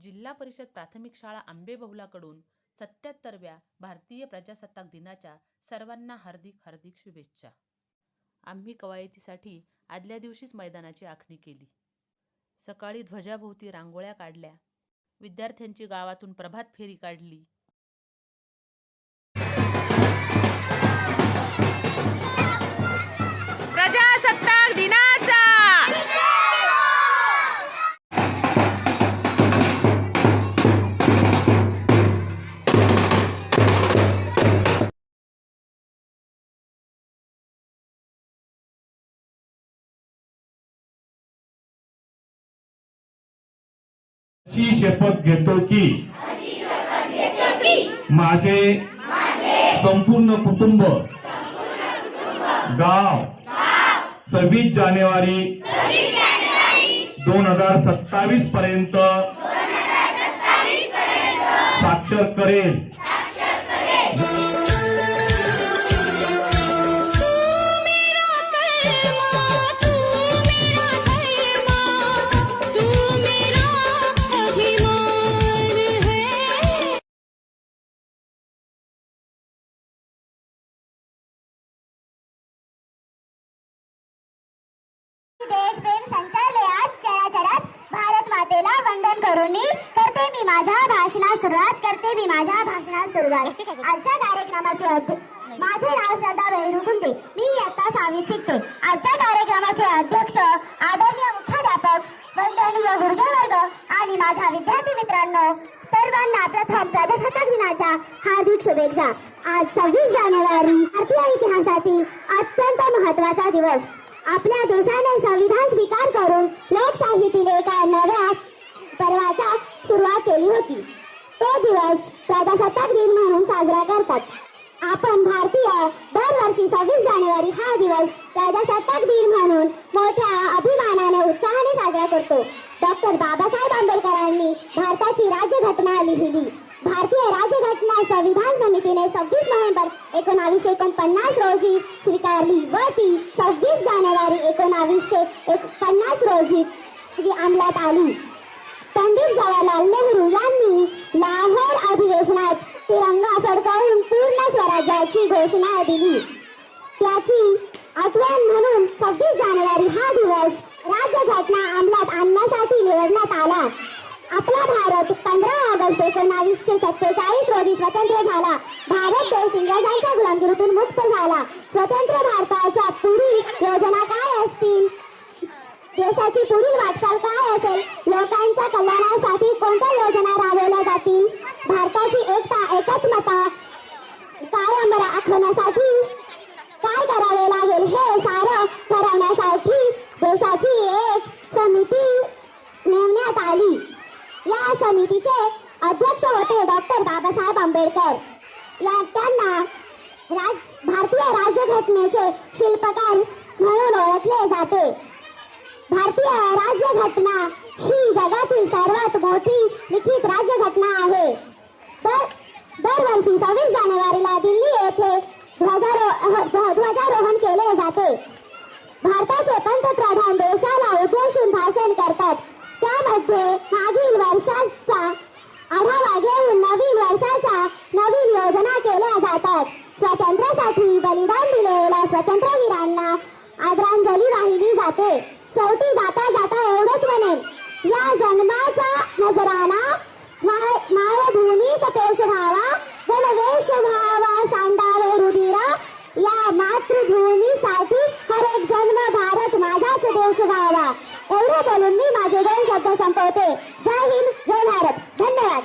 जिल्हा परिषद प्राथमिक शाळा आंबेबहुलाकडून सत्याहत्तरव्या भारतीय प्रजासत्ताक दिनाच्या सर्वांना हार्दिक हार्दिक शुभेच्छा. आम्ही कवायतीसाठी आदल्या दिवशीच मैदानाची आखणी केली. सकाळी ध्वजाभोवती रांगोळ्या काढल्या. विद्यार्थ्यांची गावातून प्रभात फेरी काढली. अशी शपथ घेतो की? माझे संपूर्ण कुटुंब गाव सव्वीस जानेवारी दोन हजार सत्तावीस पर्यंत साक्षर करेल. करून मी करते मी माझ्या भाषणास सुरुवात करते मी माझ्या भाषणास सुरुवात. आजच्या कार्यक्रमाचे अध्यक्ष माझे नाव श्रद्धा वैरू गुंडे मी इयत्ता सहावीत शिकते. आजच्या कार्यक्रमाचे अध्यक्ष आदरणीय मुख्याध्यापक वंदनीय गुरुजवर्ग आणि माझ्या विद्यार्थी मित्रांनो सर्वांना प्रथम प्रजासत्ताक दिनाच्या हार्दिक शुभेच्छा. आज सव्वीस जानेवारी भारतीय इतिहासातील अत्यंत महत्त्वाचा दिवस. आपल्या देशाने संविधान स्वीकार करून लोकशाहीतील एका नव्या पर्वाचा सुरुवात केली होती. तो दिवस प्रजासत्ताक दिन म्हणून साजरा करतात. आपण भारतीय दरवर्षी सव्वीस जानेवारी हा दिवस प्रजासत्ताक दिन म्हणून मोठ्या अभिमानाने उत्साहाने साजरा करतो. डॉक्टर बाबासाहेब आंबेडकरांनी भारताची राज्यघटना लिहिली. भारतीय राज्यघटना संविधान समितीने सव्वीस नोव्हेंबर एकोणावीसशे एकोणपन्नास रोजी स्वीकारली व ती सव्वीस जानेवारी एकोणावीसशे एक पन्नास रोजी जी अंमलात आली. पंडित जवाहरलाल नेहरू यांनी लाहोर अधिवेशनात तिरंगा फडकावून पूर्ण स्वराज्याची घोषणा दिली. त्याची आठवण म्हणून सव्वीस जानेवारी हा दिवस राज्यघटना अंमलात आणण्यासाठी निवडण्यात आला. आपला भारत पंधरा ऑगस्ट एकोणावीसशे सत्तेचाळीस रोजी स्वतंत्र झाला. भारत देश इंग्रजांच्या गुलामगिरीतून मुक्त झाला स्वतंत्र भारताच्या पुढील योजना काय असतील देशाची पुढील वाटचाल काय असेल लोकांच्या कल्याणासाठी कोणत्या योजना राबवल्या जातील? भारताची एकता एकात्मता कायम राखण्यासाठी काय करावे लागेल हे सारं ठरवण्यासाठी देशाची एक समिती नेमण्यात आली. या समितीचे अध्यक्ष होते डॉक्टर बाबासाहेब आंबेडकर. या त्यांना राज भारतीय राज्यघटनेचे शिल्पकार म्हणून ओळखले जाते. भारतीय राज्यघटना ही जगातील सर्वात मोठी लिखित राज्यघटना आहे. तर दरवर्षी सव्वीस जानेवारीला दिल्ली येथे ध्व- ध्वजारोहण केले जाते. भारताचे पंतप्रधान देशाला उद्देशून भाषण करतात. त्यामध्ये मागील वर्षाचा आढावा घेऊन नवीन वर्षाच्या नवीन योजना केल्या जातात. स्वातंत्र्यासाठी बलिदान दिलेल्या स्वातंत्र्यवीरांना आदरांजली वाहिली जाते. शेवटी जाता जाता एवढंच म्हणेन. या जन्माचा नजराना माय- मायभूमी सपेश व्हावा गणवेश व्हावा सांडावे रुधिरा या मातृभूमीसाठी हर एक जन्म भारत माझाच देश व्हावा एवढं बोलून मी माझे दोन शब्द संपवते. जय हिंद जय भारत. धन्यवाद.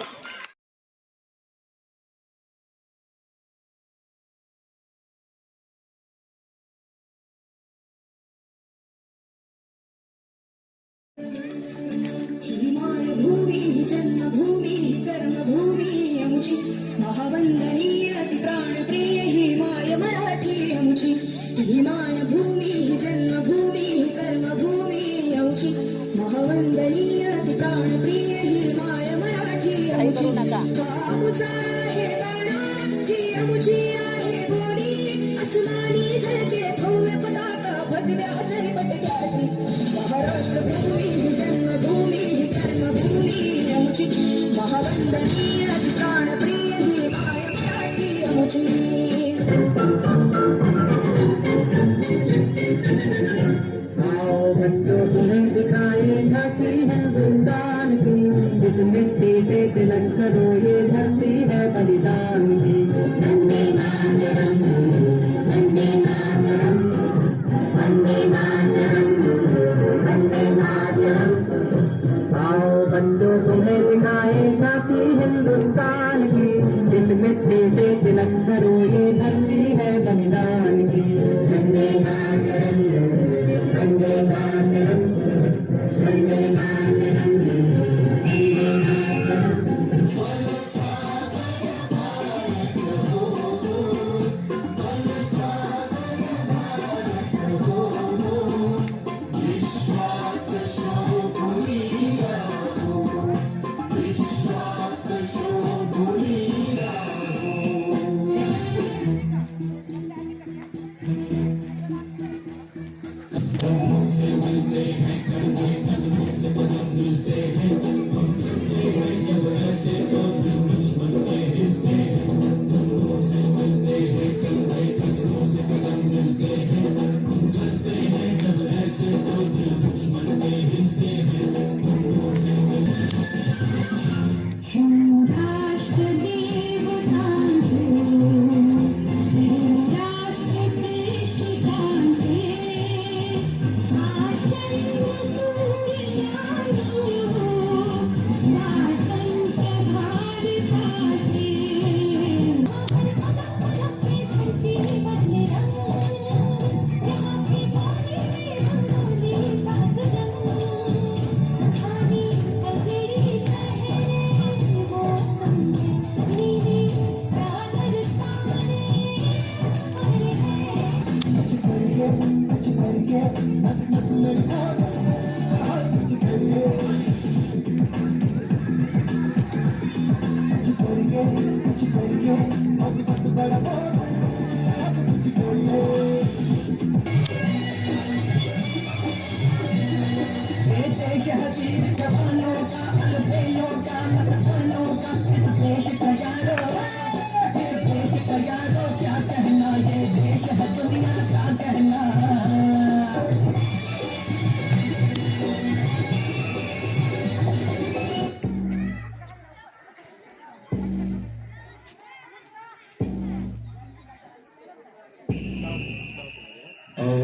भूमी जन्मभूमी कर्मभूमी अमुची महावंदनीय ती प्राणप्रिय ही माय मराठी अमुची ही माय भूमी जन्मभूमी कर्मभूमी अमुची महावंदनीय ती प्राणप्रिय ही माय मराठी अमुची बाबूचा आहे गाणा ही अमुची आहे बोली। अस्मानी झळके भव्य पदा भगव्या जरी पटक्याची महाराष्ट्र भूमी जन्मभूमी कर्मभूमी महावंदनीय प्राणप्रिय ही माय मराठी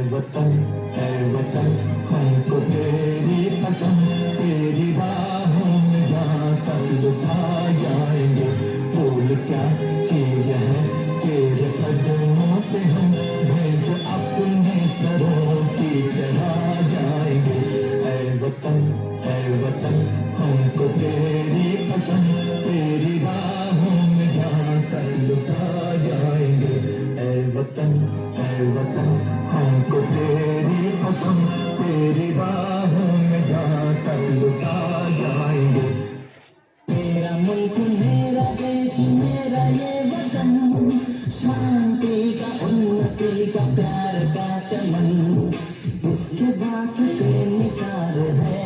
वतन ऐ वतन, हमको तेरी कसम, तेरी राहों में जहाँ तक लुटा जाएँगे। भूल क्या चीज़ है तेरे कदमों पे हम भेंट अपने सरों की चढ़ा जाएँगे। ऐ वतन ऐ वतन, हमको तेरी कसम, तेरी राहों में जहाँ तक लुटा जाएँगे। ऐ वतन ऐ वतन कसम तेरी राहों में जहाँ तक लुटा जाएंगे। मेरा मुल्क मेरा देश मेरा ये वतन। शांति का उन्नति का प्यार का चमन। इसके वास्ते निसार है।